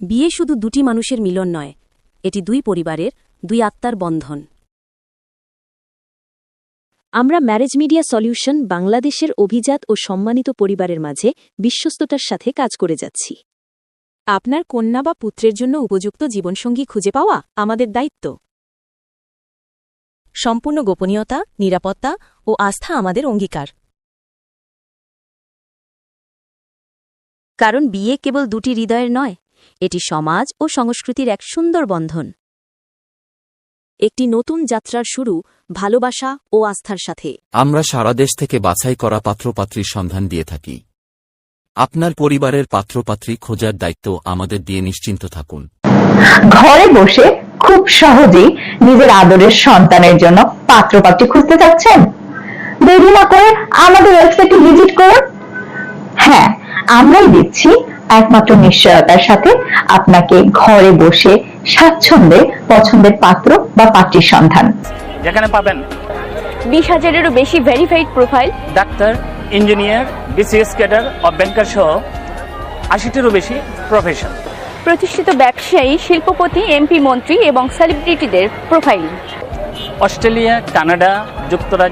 বিয়ে শুধু দুটি মানুষের মিলন নয়, এটি দুই পরিবারের, দুই আত্মার বন্ধন। আমরা ম্যারেজ মিডিয়া সলিউশন বাংলাদেশের অভিজাত ও সম্মানিত পরিবারের মাঝে বিশ্বস্ততার সাথে কাজ করে যাচ্ছি। আপনার কন্যা বা পুত্রের জন্য উপযুক্ত জীবনসঙ্গী খুঁজে পাওয়া আমাদের দায়িত্ব। সম্পূর্ণ গোপনীয়তা, নিরাপত্তা ও আস্থা আমাদের অঙ্গীকার। কারণ বিয়ে কেবল দুটি হৃদয়ের নয় এটি সমাজ ও সংস্কৃতির এক সুন্দর বন্ধন। একটি নতুন যাত্রার শুরু ভালোবাসা ও আস্থার সাথে। আমরা সারা দেশ থেকে বাছাই করা পাত্রপাত্রীর সন্ধান দিয়ে থাকি। আপনার পরিবারের পাত্রপাত্রী খোঁজার দায়িত্ব আমাদের দিয়ে নিশ্চিন্ত থাকুন। ঘরে বসে খুব সহজেই নিজের আদরের সন্তানের জন্য পাত্রপাত্রী খুঁজতে চাচ্ছেন? দেরি না করে আমাদের ওয়েবসাইটে ভিজিট করুন। হ্যাঁ আমরাই দিচ্ছি একমাত্র নিশ্চয়তার সাথে আপনাকে ঘরে বসে স্বাচ্ছন্দ্যে পছন্দের পাত্র বা পাত্রীর সন্ধান। যেখানে পাবেন বিশ হাজারেরও বেশি verified profile doctor engineer BCS cadre ও ব্যাংকার সহ আশিটিরও বেশি প্রফেশন প্রতিষ্ঠিত ব্যবসায়ী শিল্পপতি এমপি মন্ত্রী এবং সেলিব্রিটিদের প্রোফাইল অস্ট্রেলিয়া কানাডা যুক্তরাজ্য